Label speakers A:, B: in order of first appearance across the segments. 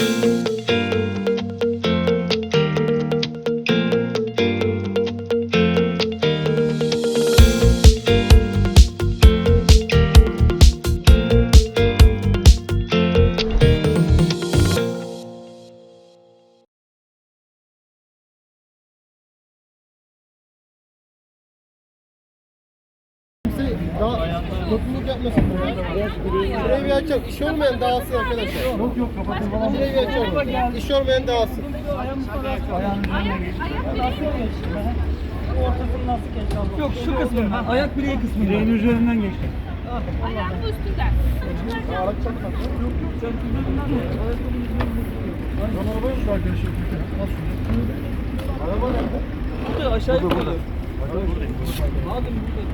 A: Daha topluluk yapmasın bir açalım. İş olmayan dağılsın arkadaşlar. Yok yok kapatın falan. Bir açalım. İş olmayan dağılsın.
B: Yok şu kısmından, ayak bileği kısmından. Bileğin üzerinden geçti.
C: Ayağımın üstünden.
A: Araba nerede?
B: Burada aşağı yukarı. Madem burada.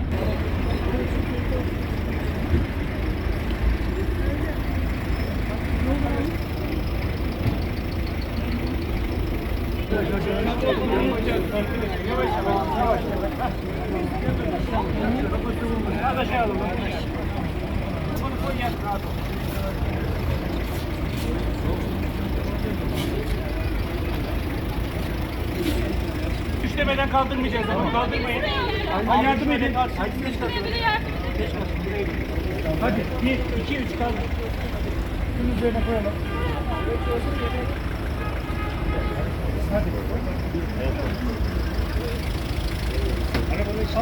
D: Üçlemeden kaldırmayacağız ama kaldırmayın. Hadi yardım edin.
C: Şuraya bile yardım edin.
D: Hadi bir, iki, üç kaldır. Şunun üzerine koyalım.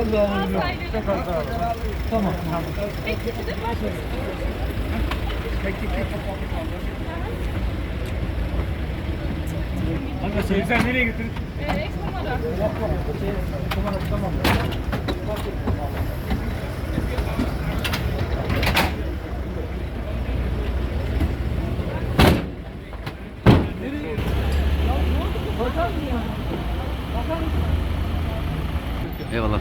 B: Allah'ım yok.
C: Çok az
B: Tamam.
C: Peki.
D: Hadi sen nereye götürün?
C: Ee, ekstremada.
E: Eyvallah.